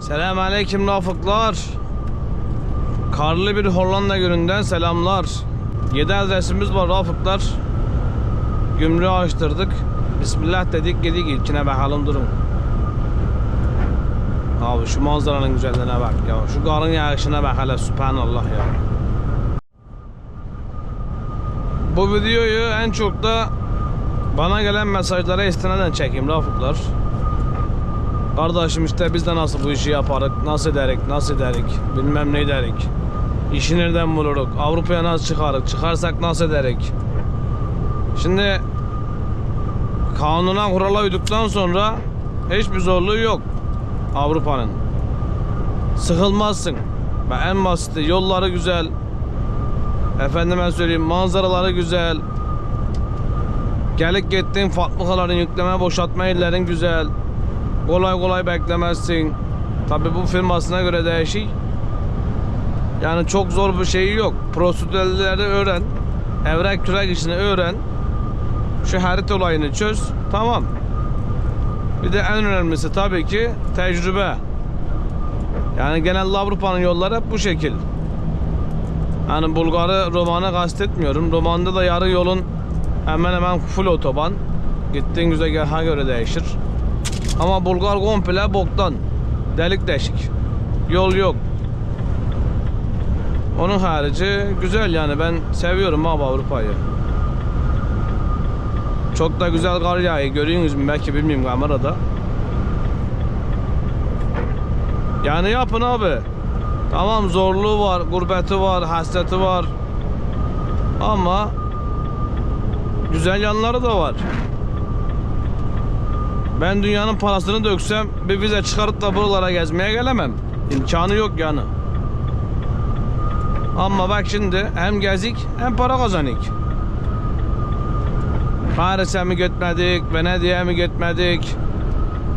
Selamünaleyküm Rafıklar. Karlı bir Hollanda gününden selamlar. 7 adresimiz var Rafıklar. Gümrüğü açtırdık. Bismillah dedik gidik ilkine bakalım durun. Abi şu manzaranın güzelliğine bak ya. Şu karın yağışına bak hele subhanallah ya. Bu videoyu en çok da bana gelen mesajlara istinaden çekeyim Rafıklar. Kardeşim işte biz de nasıl bu işi yaparız, nasıl ederik, nasıl ederik, bilmem ne ederik. İşi nereden buluruk, Avrupa'ya nasıl çıkarık, çıkarsak nasıl ederik. Şimdi kanuna kurala uyduktan sonra hiçbir zorluğu yok Avrupa'nın. Sıkılmazsın. Ve en basiti yolları güzel. Efendime söyleyeyim manzaraları güzel. Gelip gittiğin fabrikaların yükleme boşaltma yerlerin güzel. Kolay kolay beklemezsin. Tabi bu firmasına göre değişik. Yani çok zor bir şey yok. Prosedürleri öğren. Evrak kürek işini öğren. Şu harita olayını çöz. Tamam. Bir de en önemlisi tabii ki tecrübe. Yani genelde Avrupa'nın yolları hep bu şekil. Yani Bulgar'ı, Roman'ı kastetmiyorum. Roman'da da yarı yolun hemen hemen full otoban. Gittiğin güzergaha göre değişir. Ama Bulgar komple boktan. Delik deşik. Yol yok. Onun harici güzel yani ben seviyorum abi Avrupa'yı. Çok da güzel kar yağıyor. Görüyorsunuz mu belki bilmiyorum kamerada. Yani yapın abi. Tamam zorluğu var, gurbeti var, hasreti var. Ama güzel yanları da var. Ben dünyanın parasını döksem bir vize çıkarıp da buralara gezmeye gelemem. İmkanı yok yani. Ama bak şimdi hem gezik hem para kazanik. Paris'e mi gitmedik, Venedik'e mi gitmedik?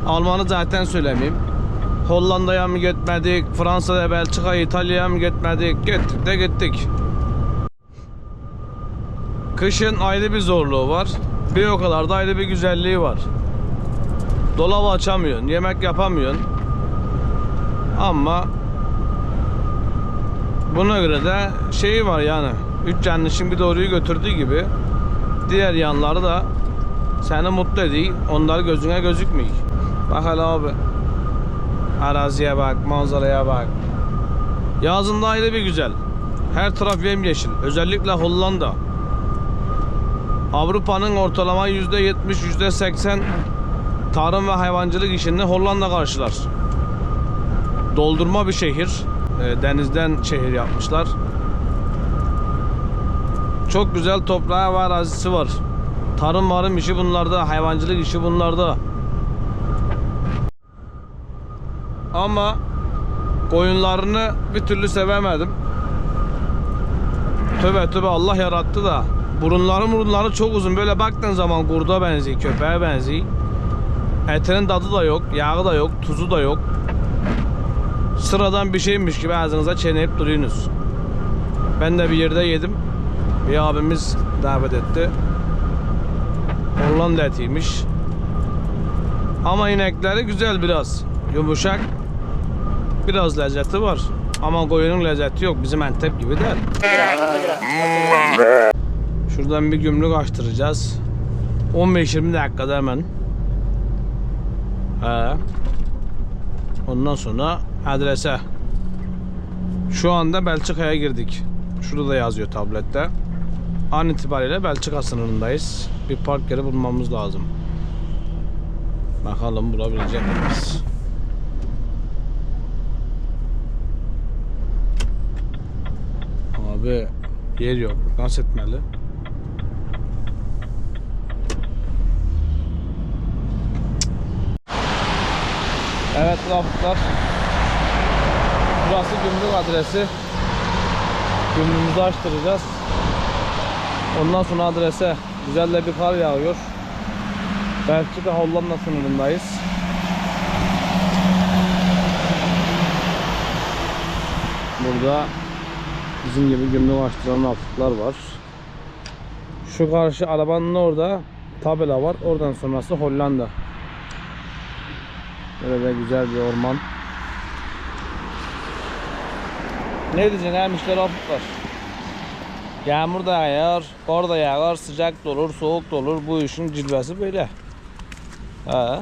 Almanı zaten söylemeyeyim. Hollanda'ya mı gitmedik, Fransa'ya, Belçika'ya, İtalya'ya mı gitmedik? Gittik de gittik. Kışın ayrı bir zorluğu var. Bir o kadar da ayrı bir güzelliği var. Dolabı açamıyorsun, yemek yapamıyorsun. Ama buna göre de şeyi var yani. Üç yanlışın bir doğruyu götürdüğü gibi diğer yanları da seni mutlu ediyor. Onlar gözüne gözükmüyor. Bak abi. Araziye bak, manzaraya bak. Yazında ayrı bir güzel. Her taraf yemyeşil. Özellikle Hollanda. Avrupa'nın ortalama %70, %80 tarım ve hayvancılık işini Hollanda karşılar. Doldurma bir şehir. E, Denizden şehir yapmışlar. Çok güzel toprağı ve arazisi var. Tarım marım işi bunlarda, hayvancılık işi bunlarda. Ama koyunlarını bir türlü sevemedim. Tövbe tövbe Allah yarattı da burunları burunları çok uzun. Böyle baktığın zaman kurda benziyor, köpeğe benziyor. Etinin tadı da yok, yağı da yok, tuzu da yok. Sıradan bir şeymiş gibi ağzınıza çiğneyip duruyorsunuz. Ben de bir yerde yedim. Bir abimiz davet etti. Hollanda etiymiş. Ama inekleri güzel biraz. Yumuşak. Biraz lezzeti var. Ama koyunun lezzeti yok. Bizim Antep gibi değil. Şuradan bir gümrük açtıracağız. 15-20 dakikada hemen. He. Ondan sonra adrese. Şu anda Belçika'ya girdik. Şurada da yazıyor tablette. An itibariyle Belçika sınırındayız. Bir park yeri bulmamız lazım. Bakalım bulabilecek miyiz? Abi yer yok. Nasıl etmeli? Evet laflar. Burası gümrük adresi. Gümrüğümüzü açtıracağız. Ondan sonra adrese güzel de bir kar yağıyor. Belçika Hollanda sınırındayız. Burada bizim gibi gümrük açtıran hafifler var. Şu karşı arabanın orada tabela var. Oradan sonrası Hollanda. Böyle de güzel bir orman. Ne diyeceksin hem işte Rafıklar? Yağmur da yağar, kar da yağar, sıcak da olur, soğuk da olur. Bu işin cilvesi böyle. Ha.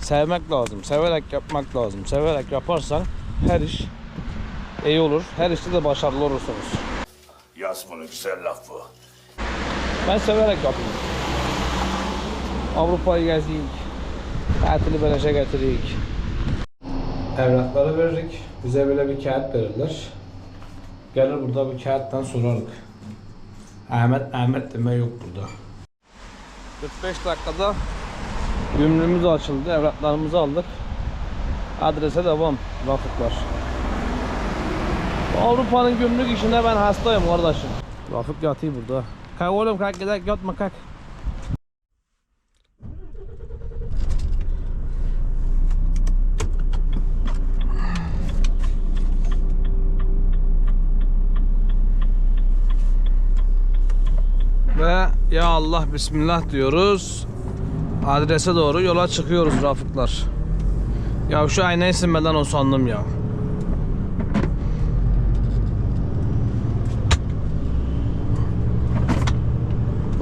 Sevmek lazım, severek yapmak lazım. Severek yaparsan her iş iyi olur. Her işte de başarılı olursunuz. Yaz bunu güzel laf bu. Ben severek yapıyorum. Avrupa'yı gezdik. Tatili beleşe getirik. Evrakları veririk. Bize böyle bir kağıt verirler. Gelir burada bir kağıttan sorarık. Ahmet Ahmet deme yok burada. 45 dakikada gümrüğümüz açıldı. Evraklarımızı aldık. Adrese devam. Rafıklar. Bu Avrupa'nın gümrük işinde ben hastayım kardeşim. Rafık yatıyor burada. Kalk oğlum kalk gidelim yatma kalk. Ve ya Allah Bismillah diyoruz. Adrese doğru yola çıkıyoruz Rafıklar. Ya şu aynayı silmeden o sandım ya.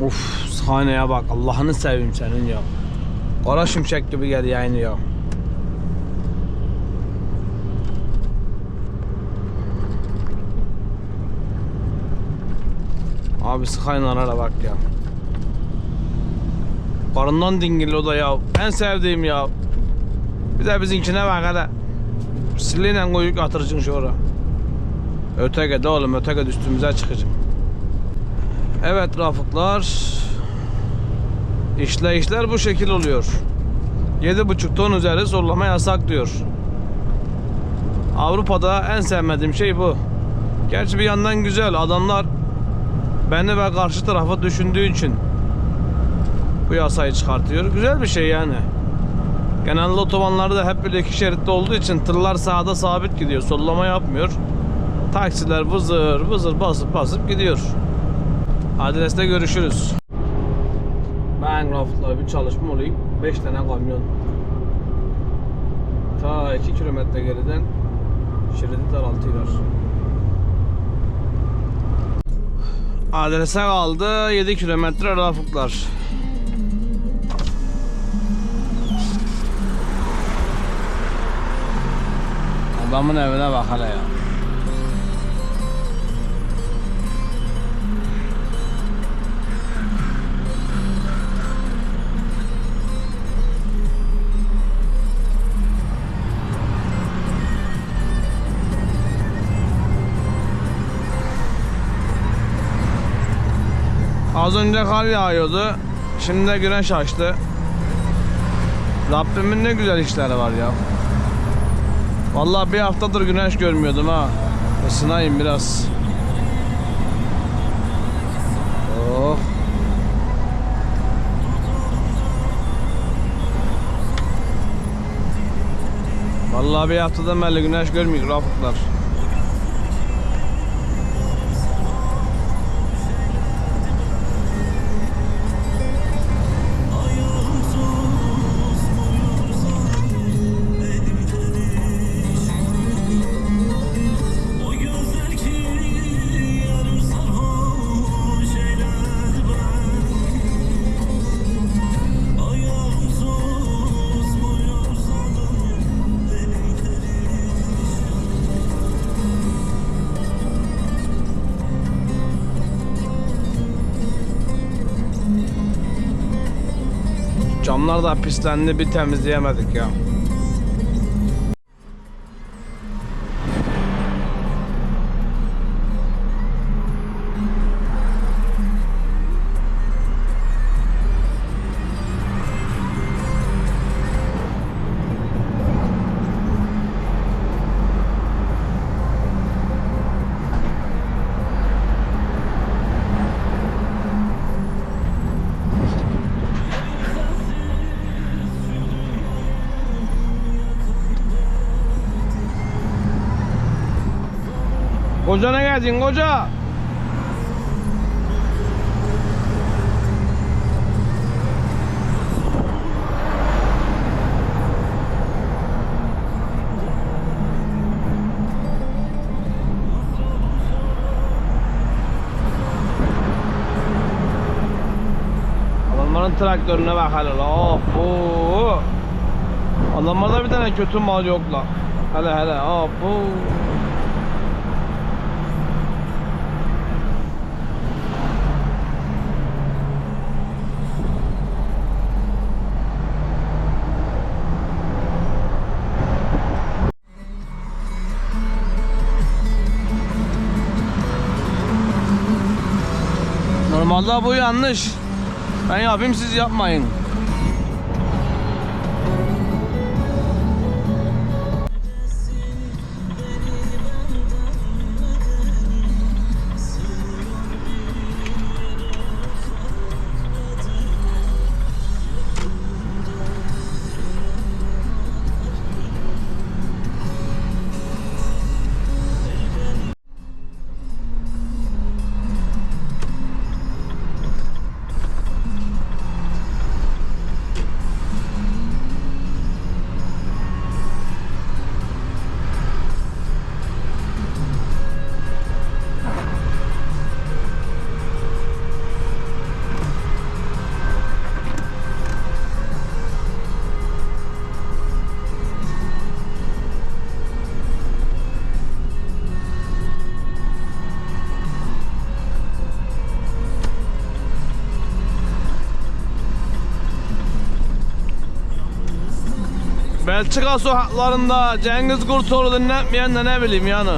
Of sahneye bak Allah'ını seveyim senin ya. Kara şimşek gibi gel yayını ya. Abi sıkayınlara bak ya. Karından dingil o da ya. En sevdiğim ya. Bir de bizimkine bak hele. Siliyle koyup atıracaksın şu ara. Öteke de oğlum öteke de üstümüze çıkacak. Evet Rafıklar. İşleyişler bu şekil oluyor. 7,5 ton üzeri zorlama yasak diyor. Avrupa'da en sevmediğim şey bu. Gerçi bir yandan güzel. Adamlar beni ve karşı tarafı düşündüğü için bu yasayı çıkartıyor. Güzel bir şey yani. Genelde otobanlarda hep böyle iki şeritli olduğu için tırlar sağda sabit gidiyor. Sollama yapmıyor. Taksiler vızır vızır basıp basıp gidiyor. Adreste görüşürüz. Ben Rafık'la bir çalışma olayım. 5 tane kamyon. Ta 2 kilometre geriden şeridi daraltıyorlar. Adrese kaldı 7 kilometre Rafıklar. Adamın evine bak hele ya. Az önce kar yağıyordu. Şimdi de güneş açtı. Rabbimin ne güzel işleri var ya. Vallahi bir haftadır güneş görmüyordum ha. Isınayım biraz. Oh. Vallahi bir haftadan beri güneş görmüyor Rafıklar. Camlar da pislendi bir temizleyemedik ya. Koca ne geldin koca? Adamların traktörüne bak hele la. Of, oh. Adamlarda bir tane kötü mal yok la. Hele hele. Of, oh. Normalde bu yanlış. Ben yapayım siz yapmayın. Belçika sokaklarında Cengiz Kurtoğlu dinletmeyen de ne bileyim yani.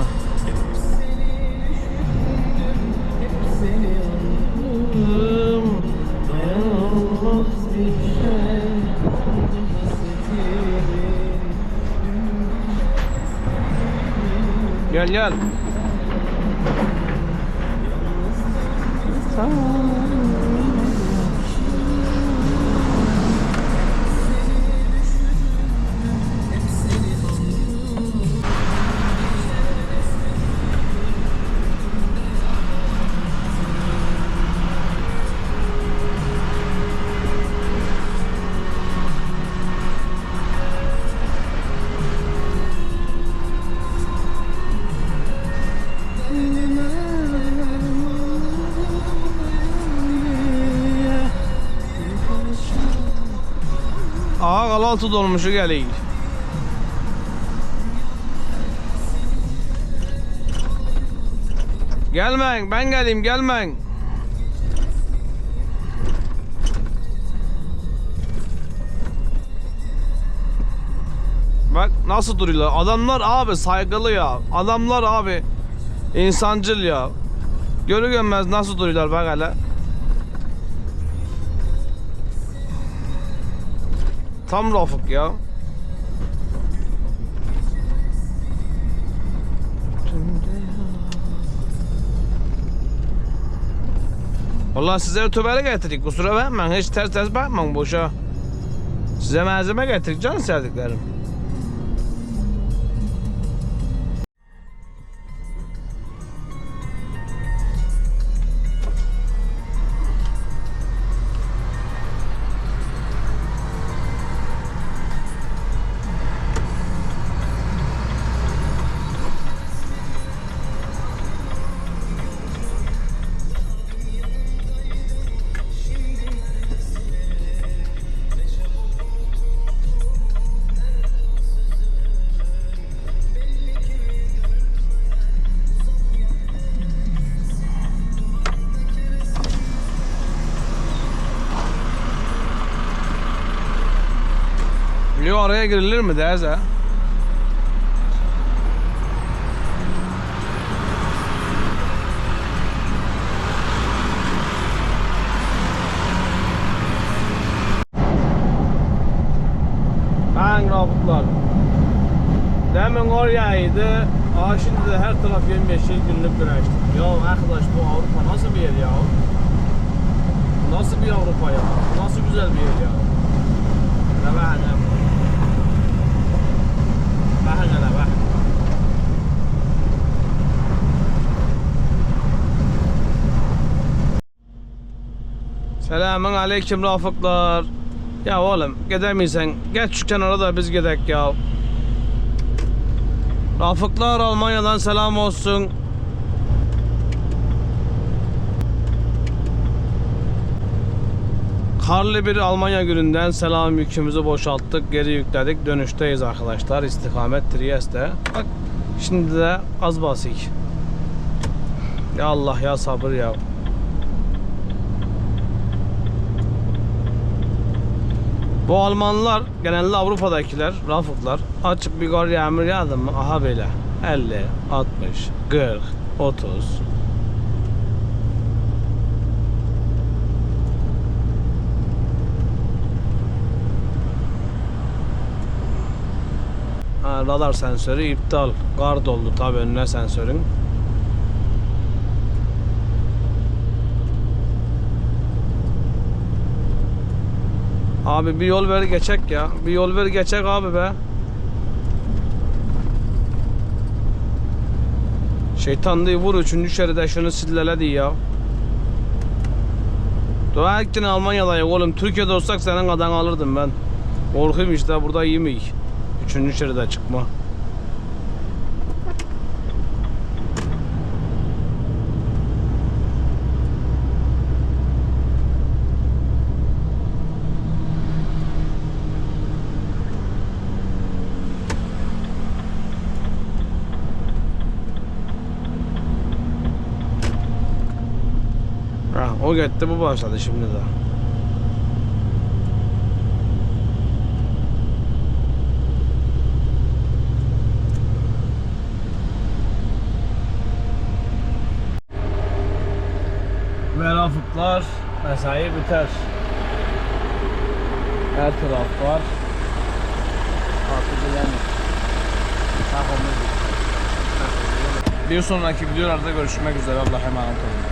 Gel gel. Ağa kalaltı dolmuşu geliyor. Gelmeyin ben geleyim gelmeyin. Bak nasıl duruyorlar. Adamlar abi saygılı ya. Adamlar abi insancıl ya. Görü görmez nasıl duruyorlar bak hele. Tam Rafık ya. Vallahi size ötüberi getirdik kusura bakmayın hiç ters ters bakmayın boşa. Size malzeme getirdik can sevdiklerim. Yo araya girilir mi derse? Hangi rafıklar? Demin oradaydı. Aa şimdi de her taraf yemyeşil günlük güneşlik. Ya arkadaş bu Avrupa nasıl bir yer ya? Nasıl bir Avrupa ya? Nasıl güzel bir yer ya? Ne var bak. Selamun aleyküm Rafıklar. Ya oğlum gidemiysen geç şu kenara biz gidek ya. Rafıklar Almanya'dan selam olsun. Karlı bir Almanya gününden selam yükümüzü boşalttık. Geri yükledik. Dönüşteyiz arkadaşlar. İstikamet Trieste. Bak şimdi de az basik. Ya Allah ya sabır ya. Bu Almanlar genelde Avrupa'dakiler, Rafıklar açık bir gol yağmur yağdı mı aha böyle 50, 60, 40, 30 Radar sensörü iptal. Gard oldu tabi önüne sensörün. Abi bir yol ver geçek ya. Bir yol ver geçek abi be. Şeytan diye vur üçüncü şeride şunu silleledi ya. Dua ettin Almanya'dayım oğlum. Türkiye'de olsak senin kadar alırdım ben. Korkuyum işte burada yemek. Üçüncü şeride çıkma. Ha, o gitti bu başladı şimdi de. Ve rafıklar mesai biter. Her taraf var. Artık yani Bir sonraki videolarda görüşmek üzere. Allah'a emanet olun.